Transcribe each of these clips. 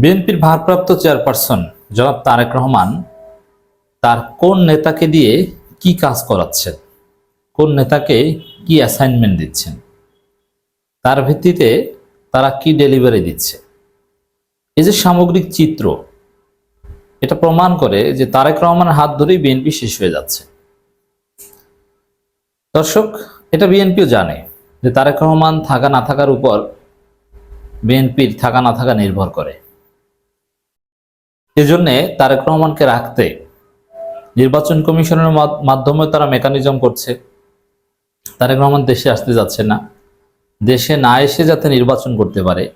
বিএনপির ভারপ্রাপ্ত চেয়ারপারসন জনাব তারেক রহমান তার কোন নেতাকে দিয়ে কি কাজ করাচ্ছেন? কোন নেতাকে কি অ্যাসাইনমেন্ট দিচ্ছেন? তার ভিত্তিতে তারা কি ডেলিভারি দিচ্ছে? এই যে সামগ্রিক চিত্র, এটা প্রমাণ করে যে তারেক রহমানের হাত ধরেই বিএনপি শেষ হয়ে যাচ্ছে। দর্শক, এটা বিএনপিও জানে যে তারেক রহমান থাকা না থাকার উপর বিএনপির থাকা না থাকা নির্ভর করে। এজন্যে তারেক রহমানকে রাখতে নির্বাচন কমিশনের মাধ- মাধ্যমে তারা মেকানিজম করছে। তারেক রহমান দেশে আসতে যাচ্ছে না। দেশে না এসে যাতে নির্বাচন করতে পারে।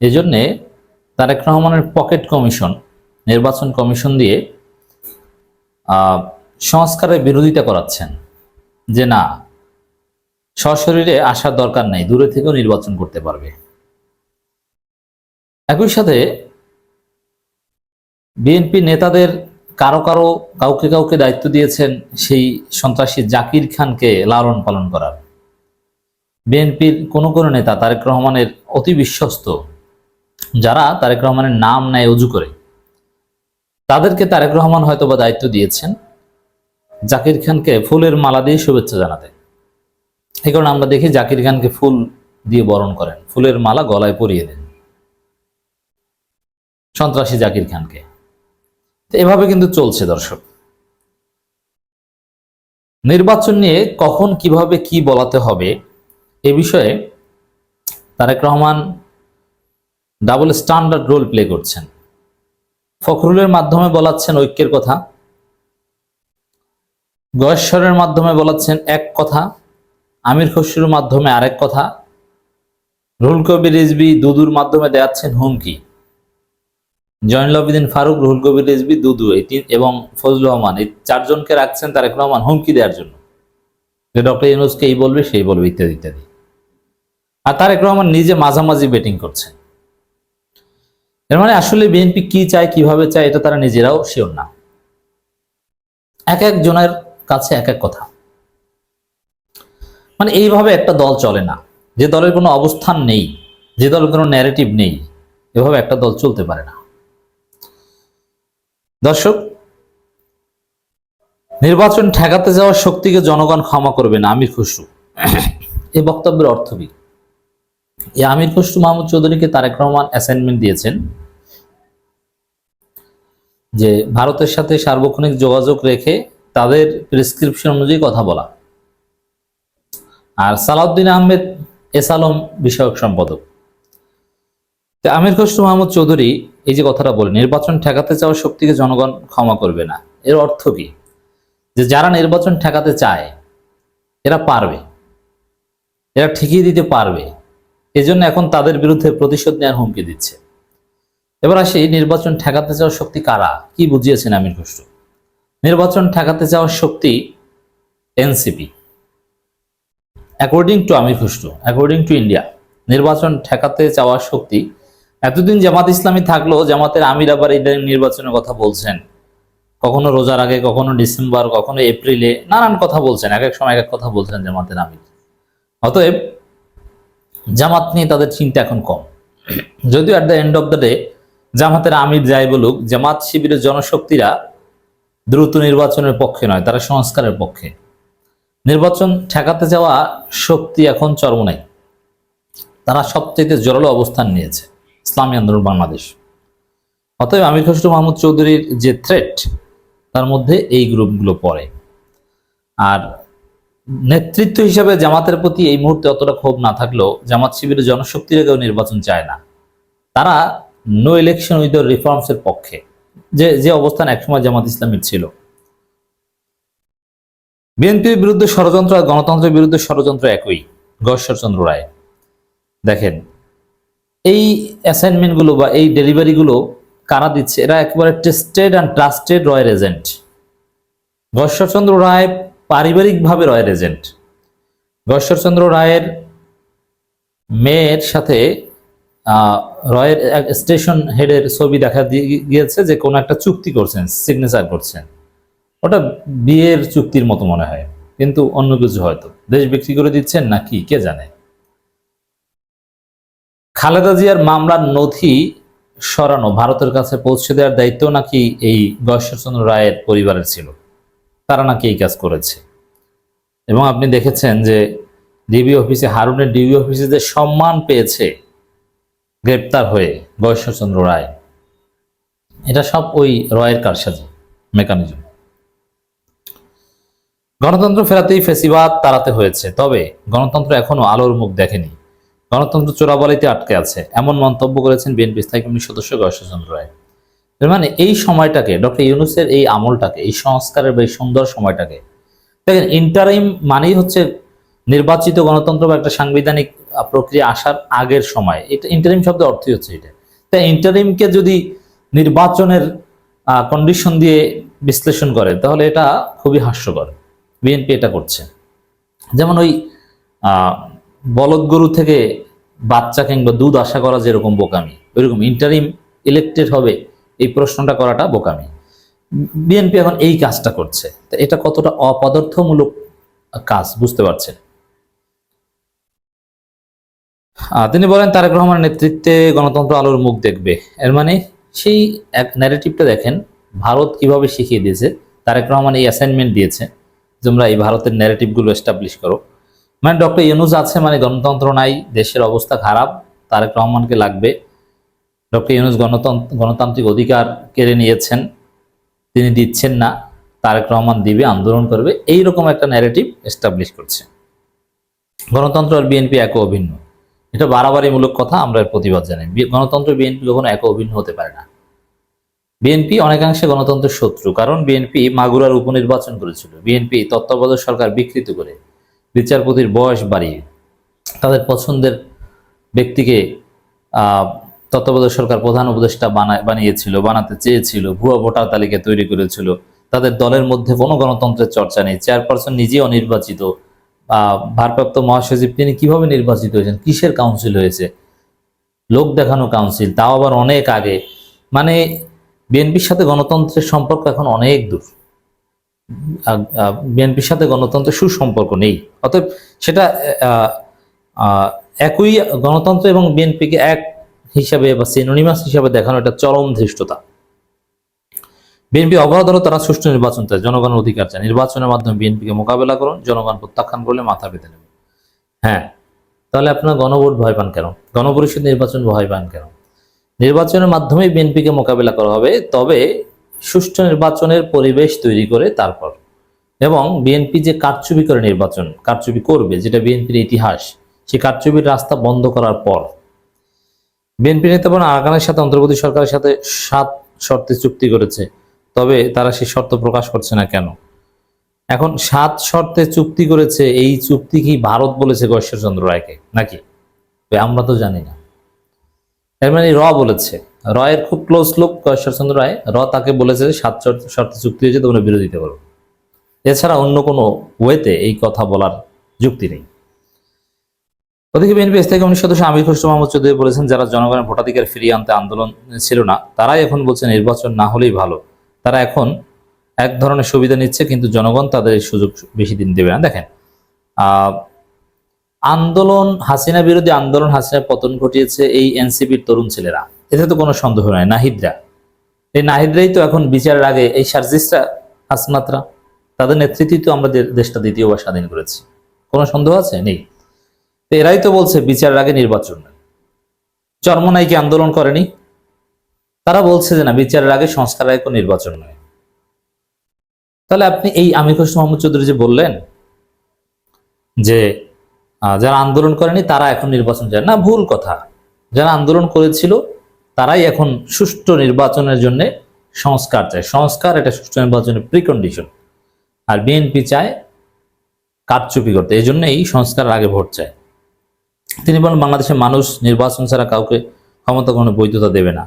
এজন্যে তারেক রহমানের পকেট কমিশন, নির্বাচন কমিশন দিয়ে সংস্কারের বিরোধিতা করাচ্ছেন যে না, সশরীরে আসার দরকার নেই, দূরে থেকেও নির্বাচন করতে পারবে। একই সাথে বিএনপি নেতাদের কারও কারও কাউকে কাউকে দায়িত্ব দিয়েছেন সেই সন্ত্রাসী জাকির খানকে লালন পালন করার। বিএনপির কোনো কোনো নেতা তারেক রহমানের অতি বিশ্বস্ত, যারা তারেক রহমানের নাম নেয় অজু করে। তাদেরকে তারেক রহমান হয়তো বা দায়িত্ব দিয়েছেন, জাকির খানকে ফুলের মালা দিয়ে শুভেচ্ছা জানাতে। এই কারণে আমরা দেখি জাকির খানকে ফুল দিয়ে বরণ করেন, ফুলের মালা গলায় পরিয়ে দেন। সন্ত্রাসী জাকির খানকে। তো এভাবে কিন্তু চলছে, দর্শক। নির্বাচন নিয়ে কখন কীভাবে কি বলাতে হবে এ বিষয়ে Tarique Rahman double standard role play করছেন। ফখরুলের মাধ্যমে বলাচ্ছেন ঐক্যের কথা। গয়েশ্বরের মাধ্যমে বলাচ্ছেন এক কথা। আমির খসরুর মাধ্যমে আরেক কথা। রুহুল কবির রিজবি দুদুর মাধ্যমে দেখাচ্ছেন হুমকি। জয়নুল আবেদিন, ফারুক, রুহুল কবির, রিজবি, দুদু, এই তিন এবং ফজলুর রহমান, এই চারজনকে রাখছেন তারেক রহমান হুমকি দেওয়ার জন্য। যে ডক্টর ইউনুসকে এই বলবে, সেই বলবে, ইত্যাদি ইত্যাদি। আর তারেক রহমান নিজে মাঝামাঝি ব্যাটিং করছেন। এর মানে আসলে বিএনপি কি চায়, কীভাবে চায়, এটা তারা নিজেরাও শিওর না। এক এক জনের কাছে এক এক কথা। মানে এইভাবে একটা দল চলে না। যে দলের কোনো অবস্থান নেই, যে দলের কোনো ন্যারেটিভ নেই, এভাবে একটা দল চলতে পারে না। দর্শক, নির্বাচন ঠেকাতে যাওয়ার শক্তিকে জনগণ ক্ষমা করবে না, আমির খসরু। এই বক্তব্যের অর্থ কি? এই আমির খসরু মাহমুদ চৌধুরীকে তারেক রহমান অ্যাসাইনমেন্ট দিয়েছেন যে ভারতের সাথে সার্বক্ষণিক যোগাযোগ রেখে তাদের প্রেসক্রিপশন অনুযায়ী কথা বলা। আর সালাউদ্দিন আহমেদ এস আলম বিষয়ক সম্পাদক। আমির খসরু মাহমুদ চৌধুরী এই যে কথাটা বলে, নির্বাচন ঠেকাতে চাওয়ার শক্তিকে জনগণ ক্ষমা করবে না। এর অর্থ কি? যে যারা নির্বাচন ঠেকাতে চায়, এরা পারবে। এরা ঠিকই দিতে পারবে। এজন্য এখন তাদের বিরুদ্ধে প্রতিশোধ নেওয়ার হুমকি দিচ্ছে। এবার আসি, নির্বাচন ঠেকাতে চাওয়ার শক্তি কারা? কি বুঝিয়েছেন আমির খসরু? নির্বাচন ঠেকাতে চাওয়ার শক্তি NCP. According to Amir Khasru according to India নির্বাচন ঠেকাতে চাওয়ার শক্তি এতদিন জামাত ইসলামী থাকল, জামাতের আমির আবার ইদানিং নির্বাচনের কথা বলছেন। কখনো রোজার আগে, কখনো ডিসেম্বর, কখনো এপ্রিলে নানান কথা বলছেন, এক এক সময় এক এক কথা বলছেন জামাতের আমির। অতএব জামাত নিয়ে তাদের চিন্তা এখন কম। যদিও at the end of the day জামাতের আমির যাই বলুক, জামাত শিবিরের জনশক্তিরা দ্রুত নির্বাচনের পক্ষে নয়, তারা সংস্কারের পক্ষে। নির্বাচন ঠেকাতে যাওয়া শক্তি এখন চরমনাই তারা সবচেয়ে জোরালো অবস্থান নিয়েছে। ইসলামী আন্দোলন বাংলাদেশ। অতএব আমির খসরু মাহমুদ চৌধুরীর যে থ্রেট তার মধ্যে এই গ্রুপগুলো পড়ে। আর নেতৃত্ব হিসাবে জামাতের প্রতি এই মুহূর্তে অতটা ক্ষোভ না থাকলেও জামাত শিবিরের জনশক্তিরা কেউ নির্বাচন চায় না। তারা নো ইলেকশন উইথ রিফর্মস এর পক্ষে, যে যে অবস্থান একসময় জামাত ইসলামের ছিল। বিএনপির বিরুদ্ধে ষড়যন্ত্র আর গণতন্ত্রের বিরুদ্ধে ষড়যন্ত্র একই গশ্বরচন্দ্র রায়। দেখেন এই অ্যাসাইনমেন্টগুলো বা এই ডেলিভারিগুলো কারা দিচ্ছে? এরা একেবারে টেস্টেড অ্যান্ড ট্রাস্টেড রয়ের এজেন্ট গশ্বরচন্দ্র রায় পারিবারিকভাবে রয়ের এজেন্ট গশ্বরচন্দ্র রায়ের মেয়ের সাথে রয়ের স্টেশন হেডের ছবি দেখা দিয়ে গিয়েছে যে কোনো একটা চুক্তি করছেন সিগনেচার করছেন। ওটা বিয়ের চুক্তির মতো মনে হয়, কিন্তু অন্য কিছু হয়তো। দেশ বিক্রি করে দিচ্ছেন নাকি, কে জানে? খালেদা জিয়ার মামলার নথি সরানো ভারতের কাছে পৌঁছে দেওয়ার দায়িত্ব নাকি এই গয়েশ্বরচন্দ্র রায়ের পরিবারের ছিল? তারা নাকি এই কাজ করেছে। এবং আপনি দেখেছেন যে ডিবি অফিসে, হারুনের ডিবি অফিসে যে সম্মান পেয়েছে গ্রেপ্তার হয়ে গয়েশ্বরচন্দ্র রায়, এটা সব ওই রয়ের কারসাজি, মেকানিজম। গণতন্ত্র ফেরাতেই ফেসিবাদ তাড়াতে হয়েছে, তবে গণতন্ত্র এখনও আলোর মুখ দেখেনি। গণতন্ত্র চোরাবালিতে আটকে আছে, এমন মন্তব্য করেছেন বিএনপি স্থায়ী কমিটির সদস্য গয়েশ্বরচন্দ্র রায়। মানে এই সময়টাকে, ডক্টর ইউনুসের এই আমলটাকে, এই সংস্কারের বা এই সুন্দর সময়টাকে, দেখেন ইন্টারিম মানেই হচ্ছে নির্বাচিত গণতন্ত্র বা একটা সাংবিধানিক প্রক্রিয়া আসার আগের সময়। এটা ইন্টারিম শব্দের অর্থই হচ্ছে এটা। তাই ইন্টারিমকে যদি নির্বাচনের কন্ডিশন দিয়ে বিশ্লেষণ করে, তাহলে এটা খুবই হাস্যকর। বিএনপি এটা করছে। যেমন ওই বলদ গরু থেকে বাচ্চা কিংবা দুধ আশা করা যেরকম বোকামি, ওইরকম ইন্টারিম ইলেক্টেড হবে, এই প্রশ্নটা করাটা বোকামি। বিএনপি এখন এই কাজটা করছে। এটা কতটা অপদার্থমূলক কাজ বুঝতে পারছেন? তিনি বলেন, তারেক রহমানের নেতৃত্বে গণতন্ত্র আলোর মুখ দেখবে। এর মানে সেই এক ন্যারেটিভটা দেখেন, ভারত কীভাবে শিখিয়ে দিয়েছে, তারেক রহমান এই অ্যাসাইনমেন্ট দিয়েছে তোমরা এই ভারতের ন্যারেটিভগুলো এস্টাবলিশ করো। মানে ডক্টর ইউনুস আছে মানে গণতন্ত্র নাই, দেশের অবস্থা খারাপ, তারেক রহমানকে লাগবে। ডক্টর ইউনুস গণতন্ত্র, গণতান্ত্রিক অধিকার কেড়ে নিয়েছেন, তিনি দিচ্ছেন না, তারেক রহমান দিবে, আন্দোলন করবে এই রকম একটা ন্যারেটিভ এস্টাবলিশ করছে। গণতন্ত্র আর বিএনপি এক অভিন্ন। এটা বাড়াবাড়িমূলক কথা, আমরা এর প্রতিবাদ জানাই। গণতন্ত্র বিএনপি কখনো এক অভিন্ন হতে পারে না। বিএনপি অনেকাংশে গণতন্ত্রের শত্রু, কারণ বিএনপি মাগুরার উপনির্বাচন করেছিল। বিএনপি তত্ত্বাবধায়ক সরকার বিকৃত করে বিচারপতির বয়স বাড়িয়ে তাদের পছন্দের ব্যক্তিকে তত্ত্বাবধায়ক সরকার প্রধান উপদেষ্টা বানায় বানিয়েছিল, বানাতে চেয়েছিল, ভুয়া ভোটার তালিকা তৈরি করেছিল। তাদের দলের মধ্যে কোনো গণতন্ত্রের চর্চা নেই। চেয়ারপারসন নিজে অনির্বাচিত। ভারপ্রাপ্ত মহাসচিব তিনি কীভাবে নির্বাচিত হয়েছেন? কিসের কাউন্সিল হয়েছে? লোক দেখানো কাউন্সিল তাও আবার অনেক আগে। মানে বিএনপির সাথে গণতন্ত্রের সম্পর্ক এখন অনেক দূর। বিএনপির সাথে গণতন্ত্রের সুসম্পর্ক নেই। অতএব সেটা একই গণতন্ত্র এবং বিএনপিকে এক হিসাবে বা সিনোনিমাস হিসাবে দেখানো এটা চরম ধৃষ্টতা। বিএনপি অবরোধ হলো তারা সুষ্ঠু নির্বাচন চায় জনগণের অধিকার চায়। নির্বাচনের মাধ্যমে বিএনপিকে মোকাবেলা করুন, জনগণ প্রত্যাখ্যান করলে মাথা পেতে নেবে। হ্যাঁ তাহলে আপনার গণভোট ভয় পান কেন? গণপরিষদ নির্বাচন ভয় পান কেন? নির্বাচনের মাধ্যমে বিএনপিকে মোকাবেলা করা হবে, তবে সুষ্ঠু নির্বাচনের পরিবেশ তৈরি করে তারপর। এবং বিএনপি যে কারচুপি করে নির্বাচন, কারচুপি করবে, যেটা বিএনপির ইতিহাস সেই কারচুপির রাস্তা বন্ধ করার পর। বিএনপি নেতাগণ আরাকানের সাথে, অন্তর্বর্তী সরকারের সাথে সাত শর্তে চুক্তি করেছে। তবে তারা সেই শর্ত প্রকাশ করছে না কেন? এখন সাত শর্তে চুক্তি করেছে, এই চুক্তি কি ভারত বলেছে গশ্বরচন্দ্র রায়কে? নাকি? আমরা তো জানি না। এর মানে র বলেছে। রয়ের খুব ক্লোজ লোক গশ্বরচন্দ্র রায়। র তাকে বলেছে যে সাত শর্ত চুক্তি হয়েছে, তোমরা বিরোধিতা করো এছাড়া অন্য কোনো ওয়েতে এই কথা বলার যুক্তি নেই। ওদিকে বিএনপি স্থায়ী কমিটির সদস্য আমির খসরু মাহমুদ চৌধুরী বলেছেন, যারা জনগণের ভোটাধিকার ফিরিয়ে আনতে আন্দোলন ছিল না, তারাই এখন বলছে নির্বাচন না হলেই ভালো। তারা এখন এক ধরনের সুবিধা নিচ্ছে, কিন্তু জনগণ তাদের এই সুযোগ বেশি দিন দেবে না। দেখেন আন্দোলন হাসিনা বিরোধী আন্দোলন হাসিনা পতন ঘটিয়েছে এই এনসিপির তরুণ ছেলেরা। এতে তো কোনো সন্দেহ নাই, নাহিদরা। এই নাহিদরাই তো এখন বিচারের আগে এই সার্জিসরা, হাসনাতরা, তাদের নেতৃত্বেই তো আমরা দেশটা দ্বিতীয়বার স্বাধীন করেছি। কোনো সন্দেহ আছে? নেই। তো এরাই তো বলছে বিচারের আগে নির্বাচন চরমনাইকে আন্দোলন করেনি। তারা বলছে যে না, বিচারের আগে সংস্কার আগে কোনো নির্বাচন নয় তাহলে আপনি এই আমির হোসেন মোহাম্মদ চৌধুরী যে বললেন যে যারা আন্দোলন করেনি তারা এখন নির্বাচন যায় না, ভুল কথা। যারা আন্দোলন করেছিল তারাই এখন সুষ্ঠু নির্বাচনের জন্য সংস্কার চায়। সংস্কার এটা সুষ্ঠু নির্বাচনের প্রিকন্ডিশন আর বিএনপি চায় কারচুপি করতে। এই জন্য এই সংস্কারের আগে ভোট চায়। তিনি বলেন, বাংলাদেশের মানুষ নির্বাচন ছাড়া কাউকে ক্ষমতা গ্রহণের বৈধতা দেবে না।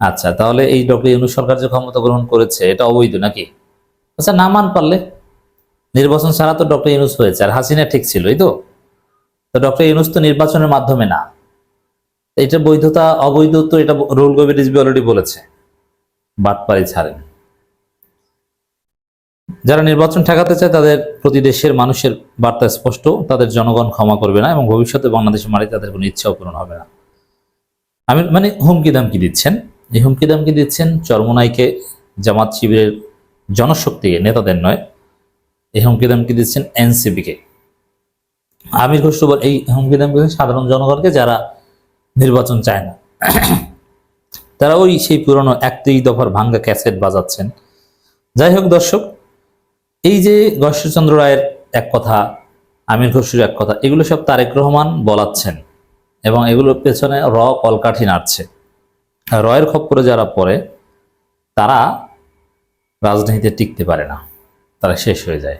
আচ্ছা তাহলে এই ডক্টর ইউনুস সরকার যে ক্ষমতা গ্রহণ করেছে, এটা অবৈধ নাকি? আচ্ছা না মান পারলে। নির্বাচন ছাড়া তো ডক্টর ইউনুস হয়েছে, আর হাসিনা ঠিক ছিল, এই তো। তো ডক্টর ইউনুস তো নির্বাচনের মাধ্যমে না। এটা বৈধতা, অবৈধ তো এটা রুল গভীর রিজবি অলরেডি বলেছে। বাটপারি ছাড়েন। যারা নির্বাচন ঠেকাতে চায়, তাদের প্রতি দেশের মানুষের বার্তা স্পষ্ট, তাদের জনগণ ক্ষমা করবে না এবং ভবিষ্যতে বাংলাদেশের মাটিতে তাদের কোনো ইচ্ছাও পূরণ হবে না। আমি মানে হুমকি দামকি দিচ্ছেন। এই হুমকি দামকি দিচ্ছেন চরমনাইকে জামাত শিবিরের জনশক্তিকে নেতাদের নয়। এই হুমকি দামকি দিচ্ছেন এনসিপিকে। আমির খসরু এই হুমকি দামকি সাধারণ জনগণকে, যারা নির্বাচন চায় না। তারা ওই সেই পুরনো এক একত্রিশ দফার ভাঙ্গা ক্যাসেট বাজাচ্ছেন। যাই হোক দর্শক, এই যে গশ্বরচন্দ্র রায়ের এক কথা, আমির খসরুর এক কথা, এগুলো সব তারেক রহমান বলাচ্ছেন এবং এগুলোর পেছনে র কলকাঠি নাড়ছে। রয়ের খপ্পরে যারা পড়ে, তারা রাজনীতিতে টিকতে পারে না। তারা শেষ হয়ে যায়।